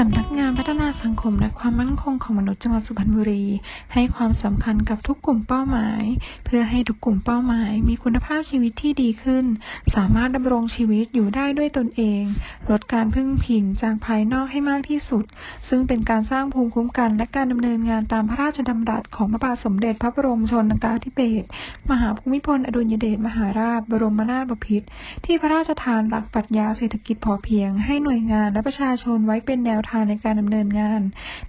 สำนักงานพัฒนาสังคมและความมั่นคงของมนุษย์จังหวัดสุพรรณบุรี ให้ความสำคัญกับทุกกลุ่มเป้าหมาย เพื่อให้ทุกกลุ่มเป้าหมาย มีคุณภาพชีวิตที่ดีขึ้น สามารถดำรงชีวิตอยู่ได้ด้วยตนเอง ลดการพึ่งพิงจากภายนอกให้มากที่สุด ซึ่งเป็นการสร้างภูมิคุ้มกัน และการดำเนินงานตามพระราชดำรัสของพระบาทสมเด็จพระบรมชนกาธิเบศรมหาภูมิพลอดุลยเดชมหาราช บรมนาถบพิตรที่พระราชทานหลักปรัชญาเศรษฐกิจพอเพียง ให้หน่วยงานและประชาชนไว้เป็นแนวทางในการดำเนินงาน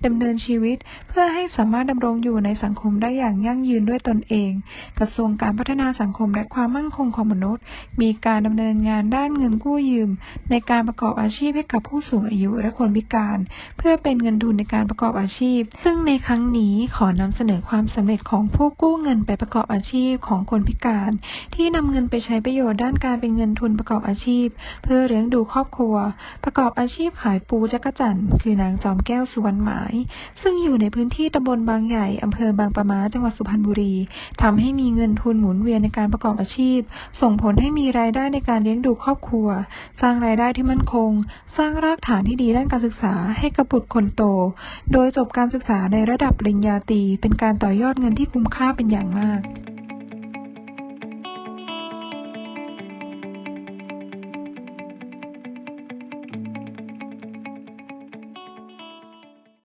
ดำเนินชีวิต เพื่อให้สามารถดำรงอยู่ในสังคมได้อย่างยั่งยืนด้วยตนเอง กระทรวงการพัฒนาสังคมและความมั่นคงของมนุษย์ มีการดำเนินงานด้านเงินกู้ยืม ในการประกอบอาชีพให้กับผู้สูงอายุและคนพิการ เพื่อเป็นเงินทุนในการประกอบอาชีพ ซึ่งในครั้งนี้ขอนำเสนอความสำเร็จของผู้กู้เงินไปประกอบอาชีพของคนพิการ ที่นำเงินไปใช้ประโยชน์ด้านการเป็นเงินทุนประกอบอาชีพ เพื่อเลี้ยงดูครอบครัว ประกอบอาชีพขายปูจักจั่นคือนางจอมแก้วสุวรรณหมาย ซึ่งอยู่ในพื้นที่ตำบลบางใหญ่อำเภอบางปะมาจังหวัดสุพรรณบุรีทำให้มีเงินทุนหมุนเวียนในการประกอบอาชีพ ส่งผลให้มีรายได้ในการเลี้ยงดูครอบครัว สร้างรายได้ที่มั่นคง สร้างรากฐานที่ดีด้านการศึกษาให้กับบุตรคนโต โดยจบการศึกษาในระดับปริญญาตรีเป็นการต่อยอดเงินที่คุ้มค่าเป็นอย่างมาก